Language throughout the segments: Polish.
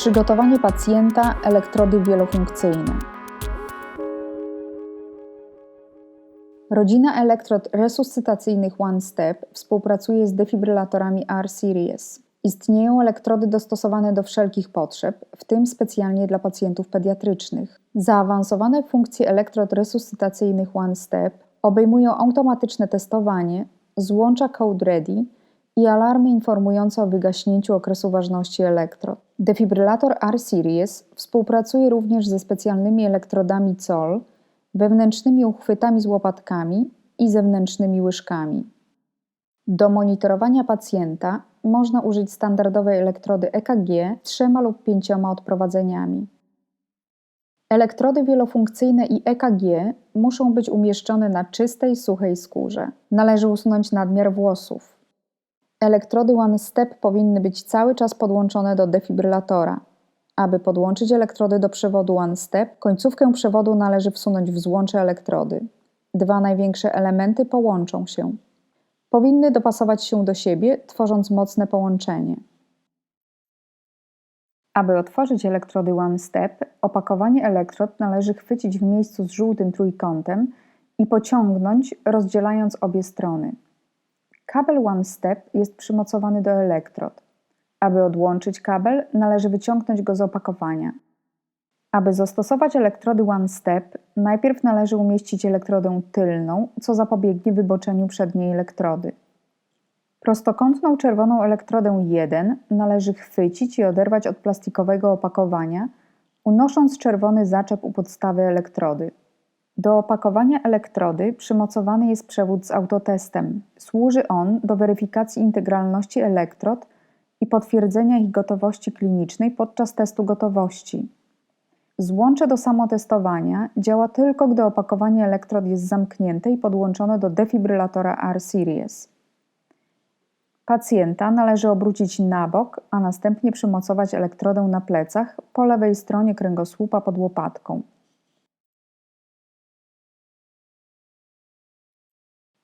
Przygotowanie pacjenta, elektrody wielofunkcyjne. Rodzina elektrod resuscytacyjnych One Step współpracuje z defibrylatorami R-Series. Istnieją elektrody dostosowane do wszelkich potrzeb, w tym specjalnie dla pacjentów pediatrycznych. Zaawansowane funkcje elektrod resuscytacyjnych One Step obejmują automatyczne testowanie, złącza Code Ready i alarmy informujące o wygaśnięciu okresu ważności elektrod. Defibrylator R-Series współpracuje również ze specjalnymi elektrodami COL, wewnętrznymi uchwytami z łopatkami i zewnętrznymi łyżkami. Do monitorowania pacjenta można użyć standardowej elektrody EKG trzema lub pięcioma odprowadzeniami. Elektrody wielofunkcyjne i EKG muszą być umieszczone na czystej, suchej skórze. Należy usunąć nadmiar włosów. Elektrody One Step powinny być cały czas podłączone do defibrylatora. Aby podłączyć elektrody do przewodu One Step, końcówkę przewodu należy wsunąć w złącze elektrody. Dwa największe elementy połączą się. Powinny dopasować się do siebie, tworząc mocne połączenie. Aby otworzyć elektrody One Step, opakowanie elektrod należy chwycić w miejscu z żółtym trójkątem i pociągnąć, rozdzielając obie strony. Kabel One Step jest przymocowany do elektrod. Aby odłączyć kabel, należy wyciągnąć go z opakowania. Aby zastosować elektrody One Step, najpierw należy umieścić elektrodę tylną, co zapobiegnie wyboczeniu przedniej elektrody. Prostokątną czerwoną elektrodę 1 należy chwycić i oderwać od plastikowego opakowania, unosząc czerwony zaczep u podstawy elektrody. Do opakowania elektrody przymocowany jest przewód z autotestem. Służy on do weryfikacji integralności elektrod i potwierdzenia ich gotowości klinicznej podczas testu gotowości. Złącze do samotestowania działa tylko, gdy opakowanie elektrod jest zamknięte i podłączone do defibrylatora R-Series. Pacjenta należy obrócić na bok, a następnie przymocować elektrodę na plecach po lewej stronie kręgosłupa pod łopatką.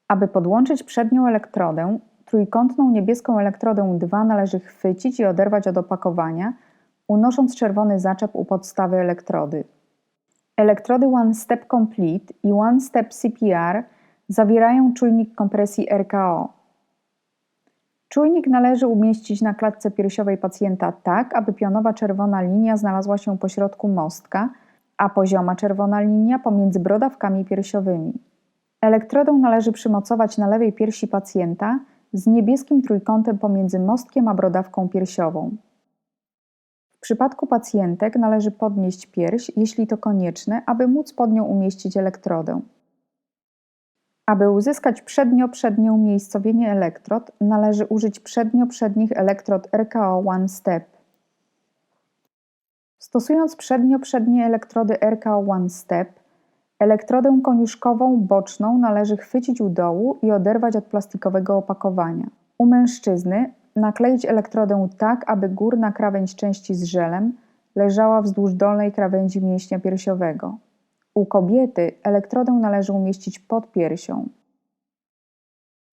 Aby podłączyć przednią elektrodę, trójkątną niebieską elektrodę 2 należy chwycić i oderwać od opakowania, unosząc czerwony zaczep u podstawy elektrody. Elektrody One Step Complete i One Step CPR zawierają czujnik kompresji RKO. Czujnik należy umieścić na klatce piersiowej pacjenta tak, aby pionowa czerwona linia znalazła się pośrodku mostka, a pozioma czerwona linia pomiędzy brodawkami piersiowymi. Elektrodę należy przymocować na lewej piersi pacjenta z niebieskim trójkątem pomiędzy mostkiem a brodawką piersiową. W przypadku pacjentek należy podnieść pierś, jeśli to konieczne, aby móc pod nią umieścić elektrodę. Aby uzyskać przednio-przednie umiejscowienie elektrod, należy użyć przednio-przednich elektrod RKO One Step. Stosując przednio-przednie elektrody RKO One Step, elektrodę koniuszkową boczną należy chwycić u dołu i oderwać od plastikowego opakowania. U mężczyzny nakleić elektrodę tak, aby górna krawędź części z żelem leżała wzdłuż dolnej krawędzi mięśnia piersiowego. U kobiety elektrodę należy umieścić pod piersią.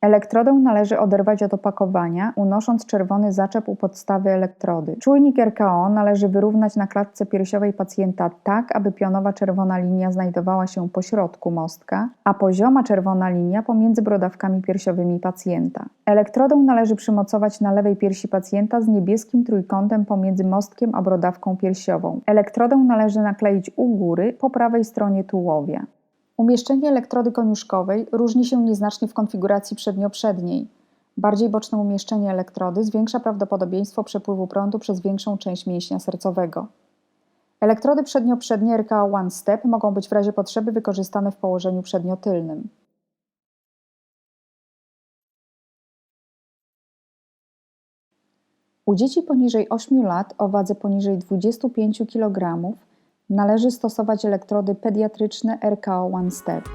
Elektrodę należy oderwać od opakowania, unosząc czerwony zaczep u podstawy elektrody. Czujnik RKO należy wyrównać na klatce piersiowej pacjenta tak, aby pionowa czerwona linia znajdowała się pośrodku mostka, a pozioma czerwona linia pomiędzy brodawkami piersiowymi pacjenta. Elektrodę należy przymocować na lewej piersi pacjenta z niebieskim trójkątem pomiędzy mostkiem a brodawką piersiową. Elektrodę należy nakleić u góry po prawej stronie tułowia. Umieszczenie elektrody koniuszkowej różni się nieznacznie w konfiguracji przednio-przedniej. Bardziej boczne umieszczenie elektrody zwiększa prawdopodobieństwo przepływu prądu przez większą część mięśnia sercowego. Elektrody przednio-przednie RKO One Step mogą być w razie potrzeby wykorzystane w położeniu przedniotylnym. U dzieci poniżej 8 lat o wadze poniżej 25 kg należy stosować elektrody pediatryczne RKO One Step.